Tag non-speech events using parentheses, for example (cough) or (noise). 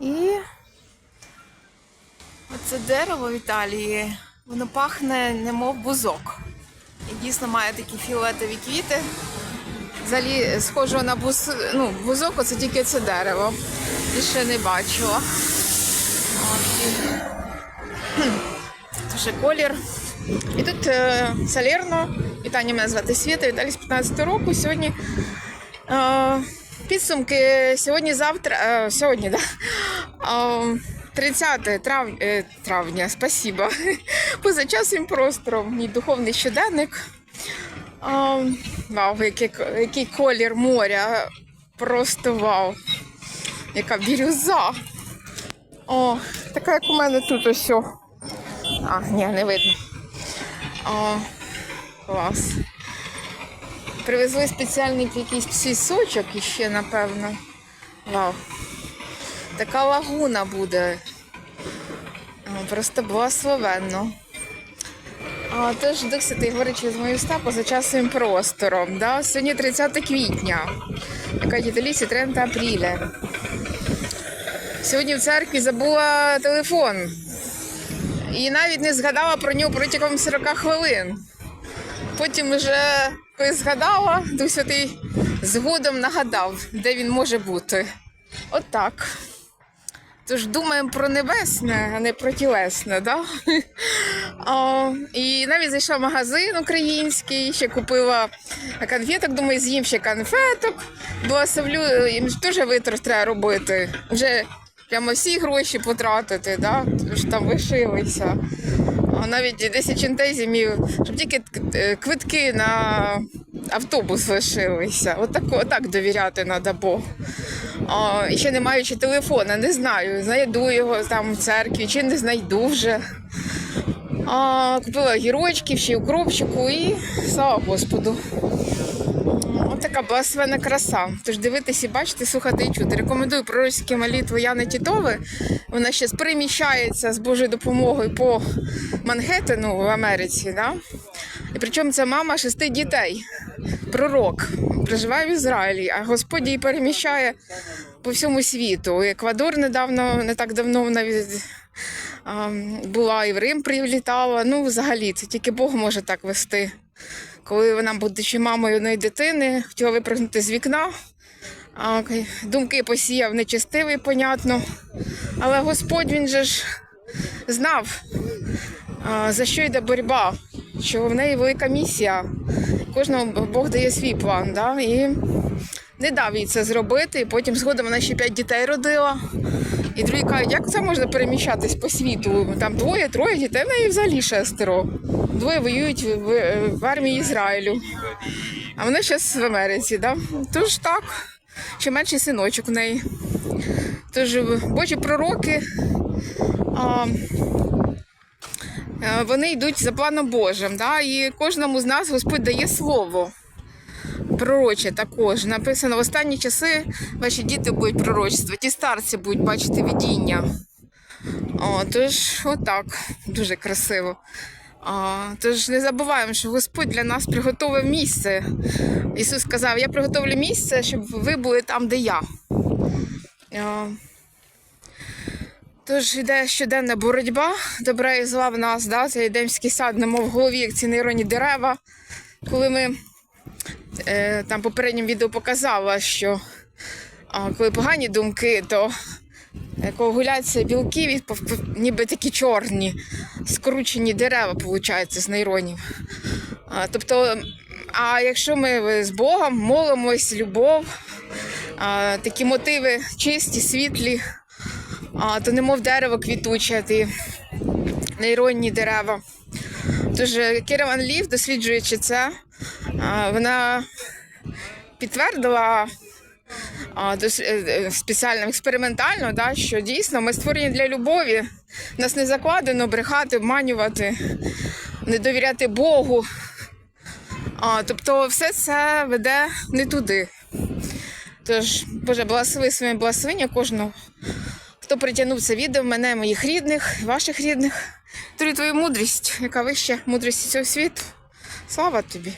І оце дерево в Італії, воно пахне немов бузок. І дійсно має такі фіолетові квіти. Взагалі схожого на буз... ну, бузок, оце тільки це дерево. Більше не бачила. І... Це колір. І тут е, Салерно. Вітання, мене звати Світа, Віталій з 15 року. Сьогодні е, підсумки сьогодні-завтра. Е, сьогодні, да. Е, 30 трав... е, травня, спасибо. (laughs) Поза часом простором. Мій духовний щоденник. Е, вау, який, який колір моря. Просто вау. Яка бірюза. О, така як у мене тут ось. А, ні, не видно. О, клас. Привезли спеціальний якийсь пісочок іще, напевно. Вау. Така лагуна буде. Просто благословенно. А, тож Дух Святий говорить через мою уста поза часовим простором. Да? Сьогодні 30 квітня. Яка діталісі 30 апреля. Сьогодні в церкві забула телефон. І навіть не згадала про нього протягом 40 хвилин. Потім вже коли згадала, Дух Святий згодом нагадав, де він може бути. Отак. Тож думаємо про небесне, а не про тілесне, да? (laughs) О, і навіть зайшла в магазин український, ще купила конфеток, думаю, з'їм ще конфеток. Благословлю, їм теж витрат треба робити. Вже прямо всі гроші потратити, да? що там лишилися. А навіть 10 чентезімів, щоб тільки е, квитки на автобус лишилися. Отак, отак довіряти треба Богу. І ще не маючи телефона, не знаю, знайду його там в церкві чи не знайду вже. А, купила гірочків, ще й укропчику і слава Господу. Ось така благословена краса. Тож дивитися, бачити, слухати і чути. Рекомендую пророчські молитви Яни Тітови. Вона ще переміщається з Божою допомогою по Мангеттену в Америці. Да? І причому це мама шести дітей, пророк, проживає в Ізраїлі, а Господь її переміщає по всьому світу. Еквадор недавно, не так давно вона від, була і в Рим прилітала. Ну, взагалі, це тільки Бог може так вести. Коли вона, будучи мамою одної дитини, хотіла випрыгнути з вікна. Думки посіяв нечестивий, понятно. Але Господь він же ж знав, за що йде боротьба, що в неї велика місія. Кожному Бог дає свій план. Да? І не дав їй це зробити. І потім згодом вона ще п'ять дітей родила. І другі кажуть, як це можна переміщатись по світу? Там двоє, троє дітей, в неї взагалі шестеро. Двоє воюють в, в армії Ізраїлю. А вона зараз в Америці, да? Тож так, ще менший синочок в неї. Тож Божі пророки. А, вони йдуть за планом Божим. Да? І кожному з нас Господь дає слово. Пророче також. Написано, в останні часи ваші діти будуть пророчествувати, і старці будуть бачити видіння. О, тож, отак, дуже красиво. А, тож не забуваємо, що Господь для нас приготовив місце. Ісус сказав: Я приготовлю місце, щоб ви були там, де я. А, Тож йде щоденна боротьба, добра і зла в нас, да? це Едемський сад, немов в голові, як ці нейронні дерева. Коли ми там попередньому відео показала, що коли погані думки, то е, коагуляція білків, ніби такі чорні, скручені дерева, виходить, з нейронів. Тобто, а якщо ми з Богом молимось, любов, такі мотиви чисті, світлі, то немов дерево квітуче, ті нейронні дерева. Тож е, Кіра Ван Лів, досліджуючи це, вона підтвердила е, е, спеціально експериментально, да, що дійсно ми створені для любові. Нас не закладено брехати, обманювати, не довіряти Богу. А, тобто все це веде не туди. Тож, Боже, благослови своїм благословенням кожного, хто притягнув це відео, мене, моїх рідних, ваших рідних. Тобі твою мудрість, яка вища мудрість цього світу. Слава тобі!